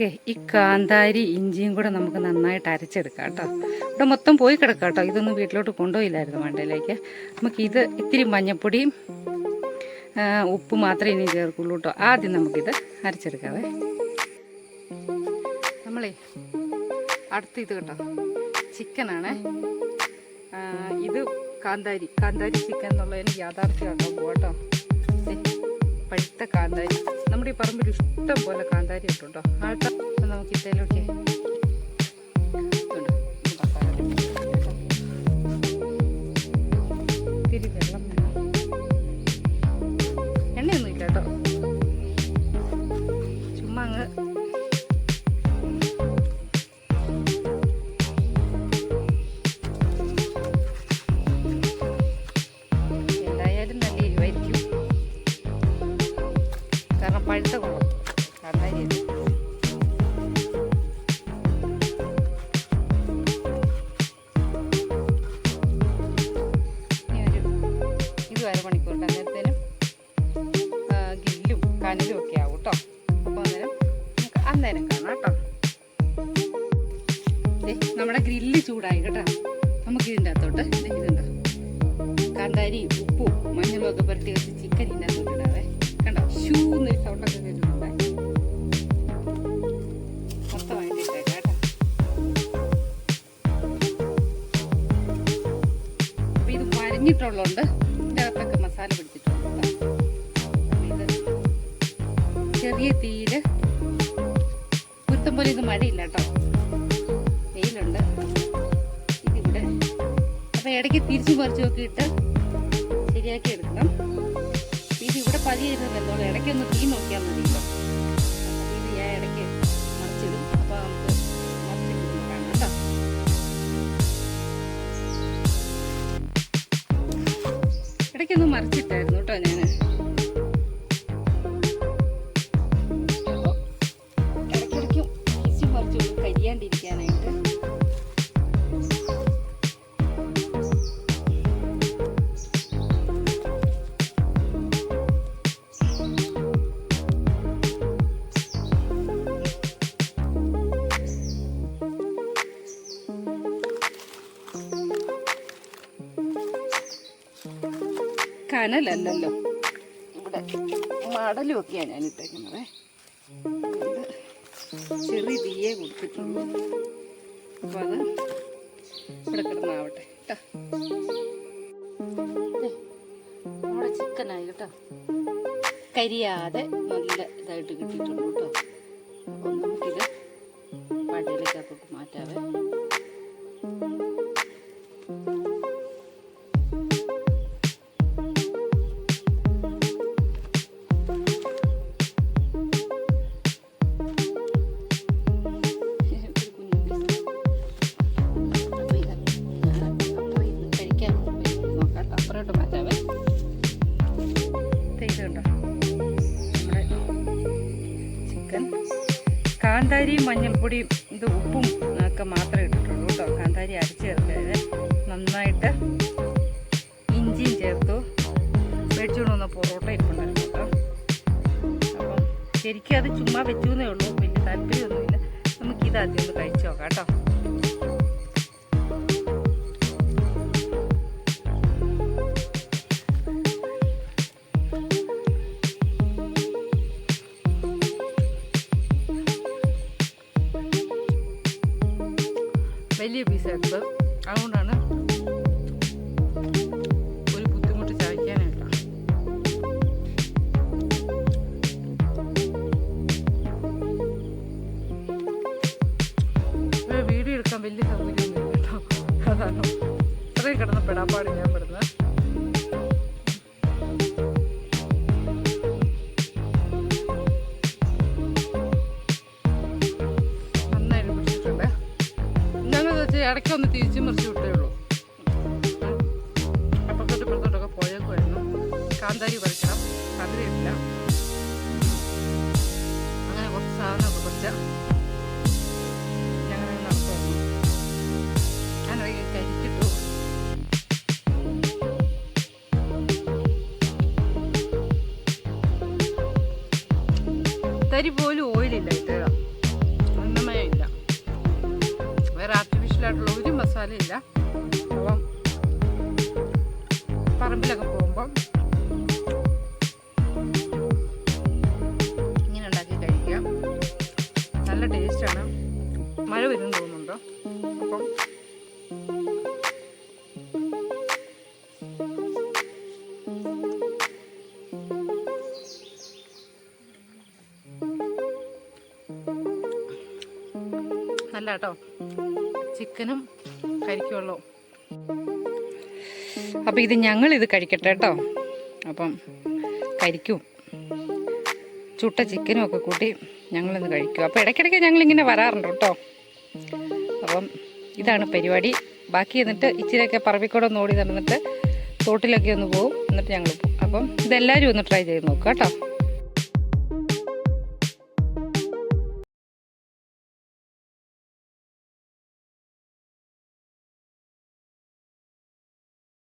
നമുക്കേ ഈ കാന്താരി ഇഞ്ചിയും കൂടെ നമുക്ക് നന്നായിട്ട് അരച്ചെടുക്കാം കേട്ടോ. ഇവിടെ മൊത്തം പോയി കിടക്കാം കേട്ടോ. ഇതൊന്നും വീട്ടിലോട്ട് കൊണ്ടുപോയില്ലായിരുന്നു മണ്ടയിലേക്ക് നമുക്ക് ഇത് ഇത്തിരി മഞ്ഞപ്പൊടിയും ഉപ്പ് മാത്രമേ ഇനി ചേർക്കുള്ളൂ കേട്ടോ. ആദ്യം നമുക്കിത് അരച്ചെടുക്കാവേ. നമ്മളേ അടുത്ത് ഇത് കേട്ടോ. ചിക്കനാണേ. ഇത് കാന്താരി കാന്താരി ചിക്കൻ എന്നുള്ളതിന് യാഥാർത്ഥ്യമാട്ടോ പോട്ടോ ദേ, പഴുത്ത കാന്താരി. നമ്മുടെ ഈ പറമ്പിൽ ഇഷ്ടം പോലെ കാന്താരി ഇട്ടുണ്ടോ? ആട്ടോ നമുക്ക് ഇത്തേലോട്ടെ തിരി വെള്ളം നമുക്ക് അന്നേരം കാണാം കേട്ടോ. നമ്മുടെ ഗ്രില്ല് ചൂടായി കേട്ടോ. നമുക്ക് ഇതിന്റെ അകത്തോട്ട് ഇതുണ്ടോ? കാന്താരി ഉപ്പും മഞ്ഞളും ഒക്കെ പുരട്ടി വെച്ച് ചിക്കൻ ഇതിന്റെ കണ്ടോ? ഷൂ എന്നൊരു സൗണ്ടൊക്കെ കേട്ടിട്ടുണ്ടേ. മൊത്തമായിട്ട് കേട്ടോ. അപ്പോൾ ഇത് മരിഞ്ഞിട്ടുള്ളതുകൊണ്ട് ഇതിന്റെ അകത്തൊക്കെ മസാല പിടിച്ചിട്ടുണ്ട് കേട്ടോ. ഇത് ചെറിയ തീയിൽ പോലെ ഇത് മഴയില്ല കേട്ടോ. വെയിലുണ്ട്. ഇതിവിടെ. അപ്പോൾ ഇടയ്ക്ക് തിരിച്ചു മറിച്ച് നോക്കിയിട്ട് ശരിയാക്കി എടുക്കണം. ഇത് ഇവിടെ പതിയെ ഇരുന്നല്ലോ ഇടയ്ക്കൊന്ന് തീ നോക്കിയാൽ മതി ഇടയ്ക്ക് മറിച്ചിടും. അപ്പോൾ മറിച്ചിട്ട് ഇടയ്ക്കൊന്ന് കനലല്ലല്ലോ. ഇവിടെ മടലും ഒക്കെയാണ് ഞാൻ ഇട്ടേക്കുന്നത് ചെറിയ തീയെ കൊടുത്തിട്ടുണ്ട്. അപ്പോൾ അത് ഇവിടെ കിടന്നാവട്ടെ. കേട്ടോ നമ്മുടെ ചിക്കനായി കേട്ടോ. കരിയാതെ നല്ല ഇതായിട്ട് കിട്ടിയിട്ടുണ്ട് കേട്ടോ. അപ്പം നമുക്കിത് കേട്ടോ. അപ്പുറത്തോട്ട് മാറ്റാവേ. കാന്താരിയും മഞ്ഞൾപ്പൊടിയും ഇത് ഉപ്പും ഒക്കെ മാത്രമേ ഇട്ടിട്ടുള്ളൂ കേട്ടോ. കാന്താരി അരച്ച് ശരിക്കും അത് ചുമ്മാ വെച്ചു എന്നേ ഉള്ളൂ. വലിയ താല്പര്യമൊന്നുമില്ല. നമുക്ക് ഇത് ആദ്യം ഒന്ന് കഴിച്ചു നോക്കാം കേട്ടോ. വലിയ പീസ് എടുത്തത്. അതുകൊണ്ടാണ് കിടന്ന പെടാപ്പാട് ഞാൻ പെടുന്നത്. നന്നായിട്ട് പിടിച്ചിട്ടുണ്ട്. ഞങ്ങൾ വെച്ച് ഇടയ്ക്കൊന്ന് തിരിച്ച് മറിച്ച് വിട്ടേ ഉള്ളൂ. അപ്പുറത്തോട്ട് ഇപ്പുറത്തോട്ടൊക്കെ പോയേക്കുമായിരുന്നു കാന്താരി പറിക്കണം. കതിരയില്ല അങ്ങനെ കുറച്ച് സാധനമൊക്കെ ശർക്കര പോലും ഓയിലില്ല ഇട്ടേതാ ഒന്നുമേ ഇല്ല. വേറെ ആർട്ടിഫിഷ്യൽ ആയിട്ടുള്ള ഒരു മസാലയില്ല. അപ്പം പറമ്പിലൊക്കെ പോകുമ്പം നല്ല കേട്ടോ ചിക്കനും കരിക്കുള്ളൂ അപ്പം ഇത് ഞങ്ങൾ ഇത് കഴിക്കട്ടെ കേട്ടോ അപ്പം കരിക്കും. ചുട്ട ചിക്കനും ഒക്കെ കൂട്ടി ഞങ്ങളിന്ന് കഴിക്കും. അപ്പോൾ ഇടയ്ക്കിടയ്ക്ക് ഞങ്ങളിങ്ങനെ വരാറുണ്ട് കേട്ടോ അപ്പം ഇതാണ് പരിപാടി. ബാക്കി എന്നിട്ട് ഇച്ചിരിയൊക്കെ പറമ്പിക്കൂടെ ഒന്ന് ഓടി നടന്നിട്ട് തോട്ടിലൊക്കെ ഒന്ന് പോകും എന്നിട്ട് ഞങ്ങൾ പോകും അപ്പം ഇതെല്ലാവരും ഒന്ന് ട്രൈ ചെയ്ത് നോക്കുക കേട്ടോ.